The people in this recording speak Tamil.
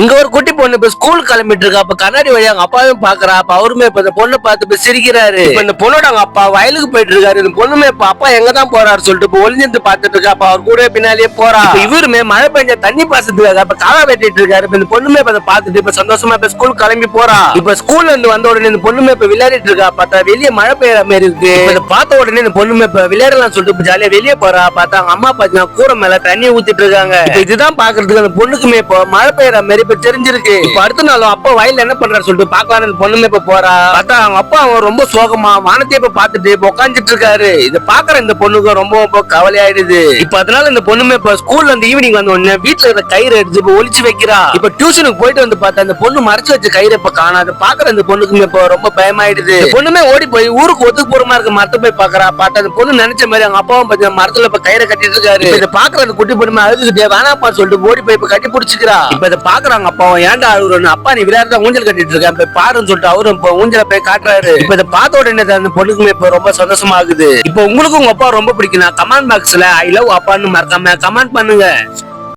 இங்க ஒரு குட்டி பொண்ணு இப்ப ஸ்கூல் கிளம்பிட்டு இருக்கா. அப்ப கண்ணாடி வழி அவங்க அப்பாவையும் பாக்குறா அப்ப அவருமே இப்ப இந்த பொண்ணை பார்த்து இப்ப சிரிக்கிறாரு. இப்ப இந்த பொண்ணோட அவங்க அப்பா வயலுக்கு போயிட்டு இருக்காரு. இந்த பொண்ணுமே இப்ப அப்பா எங்க தான் போறாரு சொல்லிட்டு இப்ப ஒளிஞ்சிருந்து பாத்துட்டு இருக்கா. அப்ப அவர் கூட பின்னாலேயே போறா. இவருமே மழை பெஞ்ச தண்ணி பாசத்துக்காக அப்ப காவா வெட்டிட்டு இருக்காரு. இப்ப இந்த பொண்ணுமே இப்ப பாத்துட்டு பார்த்துட்டு இப்ப சந்தோஷமா இப்ப ஸ்கூல் கிளம்பி போறா. இப்ப ஸ்கூல்ல இருந்து வந்த உடனே இந்த பொண்ணுமே இப்ப விளையாடிட்டு இருக்கா. பார்த்தா வெளியே மழை பெய்யற மாதிரி இருக்கு. இத இதை பார்த்த உடனே இந்த பொண்ணுமே இப்ப விளையாடலாம் சொல்லிட்டு இப்ப ஜாலியா வெளியே போறா. பார்த்தா அவங்க அம்மா பாத்தீங்கன்னா கூரை மேல தண்ணி ஊத்திட்டு இருக்காங்க. இதுதான் பாக்குறதுக்கு அந்த பொண்ணுக்குமே இப்போ மழை பெய்யற மாதிரி இப்ப தெரிஞ்சிருக்கு. இப்ப அடுத்த நாள் அப்பா வயல்ல என்ன பண்றாரு சொல்லிட்டு பாக்கலாம் பொண்ணுமே இப்ப போறா. பார்த்தா அவங்க அப்பா அவன் ரொம்ப சோகமா வானத்தை இப்ப பாத்துட்டு இப்ப உட்காந்துட்டு இருக்காரு. இத பாக்குற இந்த பொண்ணுக்கு ரொம்ப கவலையாயிடுது. இப்ப அதனால இந்த பொண்ணுமே இப்ப ஸ்கூல்ல இருந்து ஈவினிங் வந்த உடனே வீட்டுல இருந்த கயிறு எடுத்து இப்ப ஒளிச்சு வைக்கிறா. இப்ப டியூஷனுக்கு போயிட்டு வந்து பார்த்தா அந்த பொண்ணு மறைச்சு வச்ச கயிறு இப்ப காணாது பாக்குற இந்த பொண்ணுக்குமே இப்ப ரொம்ப பயமாயிடுது. பொண்ணுமே ஓடி போய் ஊருக்கு ஒத்துக்கு போறமா இருக்க மரத்தை போய் பாக்குறா. பார்த்தா அந்த பொண்ணு நினைச்ச மாதிரி அவங்க அப்பாவும் பாத்தீங்கன்னா மரத்துல இப்ப கயிறை கட்டிட்டு இருக்காரு. இத இதை பாக்குற அந்த குட்டி பொண்ணுமே அழுதுகிட்டே வேணாப்பா சொல்லிட்டு ஓடி போய் இப்ப கட்டி பிடிச்சிக்கிறா. இப்ப இதை அப்பா அப்பாவும் ஏன்டா அழுகுறன்னு அப்பா நீ விளையாட்டு ஊஞ்சல் கட்டிட்டு இருக்கேன் போய் பாருன்னு சொல்லிட்டு அவரும் ஊஞ்சல போய் காட்டுறாரு. இப்ப இதை பார்த்த உடனே அந்த பொண்ணுக்குமே இப்ப ரொம்ப சந்தோஷமா ஆகுது. இப்ப உங்களுக்கு உங்க அப்பா ரொம்ப பிடிக்கும். கமெண்ட் பாக்ஸ்ல ஐ லவ் அப்பான்னு மறக்காம கமெண்ட் பண்ணுங்க.